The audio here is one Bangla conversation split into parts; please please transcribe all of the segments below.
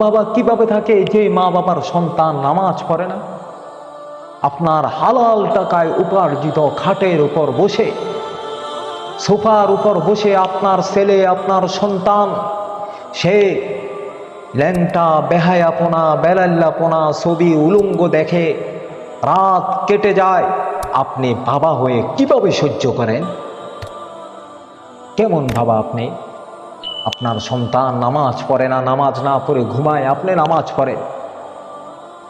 বাবা কীভাবে থাকে? যে মা বাবার সন্তান নামাজ পড়ে না। আপনার হালাল টাকায় উপার্জিত খাটের উপর বসে, সোফার উপর বসে আপনার ছেলে, আপনার সন্তান, সে ল্যাংটা, বেহায়াপনা, বেলাল্লাপনা, ছবি, উলঙ্গ দেখে রাত কেটে যায়। আপনি বাবা হয়ে কীভাবে সহ্য করেন? কেমন বাবা আপনি? আপনার সন্তান নামাজ পড়ে না, নামাজ না পড়ে, ঘুমায়, আপনি নামাজ পড়েন।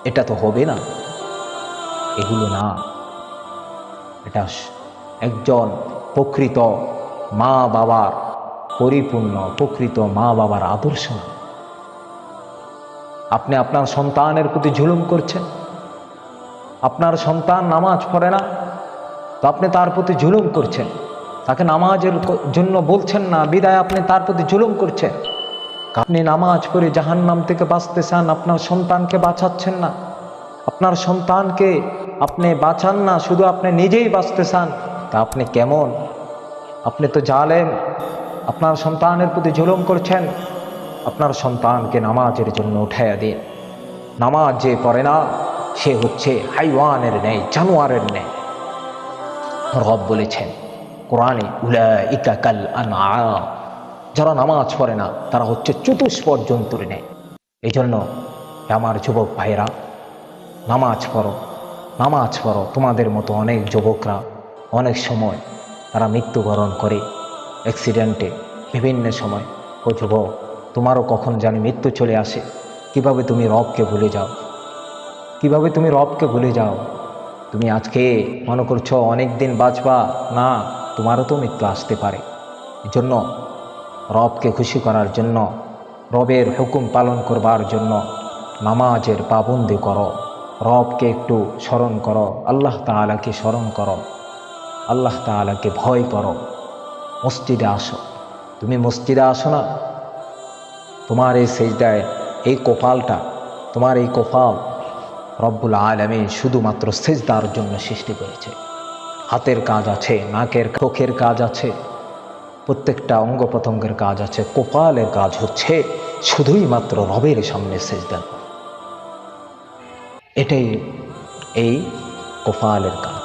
এটা তো হবে না। এগুলো না। এটা একজন প্রকৃত মা বাবার পরিপূর্ণ, প্রকৃত মা বাবার আদর্শ আপনি আপনার সন্তানের প্রতি জুলুম করছেন। আপনার সন্তান নামাজ পড়ে না, তো আপনি তার প্রতি জুলুম করছেন। তাকে নামাজের জন্য বলছেন না, বিদায় আপনি তার প্রতি জুলুম করছেন। আপনি নামাজ পড়ে জাহান নাম থেকে বাঁচতে চান, আপনার সন্তানকে বাঁচাচ্ছেন না। আপনার সন্তানকে আপনি বাঁচান না, শুধু আপনি নিজেই বাঁচতে চান, তা আপনি কেমন? আপনি তো জালেম। আপনার সন্তানের প্রতি জুলুম করছেন। আপনার সন্তানকে নামাজের জন্য উঠাইয়া দিন। নামাজ যে পড়ে না, সে হচ্ছে হাইওয়ানের নেই জানোয়ারের নেই রব বলেছেন কোরআনে উলা ইকা কাল যারা নামাজ পড়ে না, তারা হচ্ছে চতুষ্পদ জন্তুর নেয় এই জন্য আমার যুবক ভাইরা নামাজ পড়ো নামাজ পড়ো। তোমাদের মতো অনেক যুবকরা অনেক সময় তারা মৃত্যুবরণ করে অ্যাক্সিডেন্টে বিভিন্ন সময়। ও যুবক, তোমারও কখন জানি মৃত্যু চলে আসে। কীভাবে তুমি রবকে ভুলে যাও? কীভাবে তুমি রবকে ভুলে যাও? তুমি আজকে মনে করছ অনেক দিন বাঁচবা? না। তোমারও তো মৃত্যু আসতে পারে। এই জন্য রবকে খুশি করার জন্য, রবের হুকুম পালন করবার জন্য নামাজের পাবন্দি করো। রবকে একটু স্মরণ করো, আল্লাহ তাআলাকে স্মরণ করো। আল্লাহ তাআলাকে ভয় করো। মসজিদে আসো। তুমি মসজিদে আসো না? তোমার এই সেজদায়, এই কপালটা, তোমার এই কপাল রব্বুল আলমী শুধুমাত্র সেজদার জন্য সৃষ্টি করেছে। হাতের কাজ আছে, নাকের চোখের কাজ আছে, প্রত্যেকটা অঙ্গ প্রত্যঙ্গের কাজ আছে, কোপালের কাজ হচ্ছে শুধুই মাত্র রবের সামনে সেজদা দেন এটাই এই কোপালের কাজ।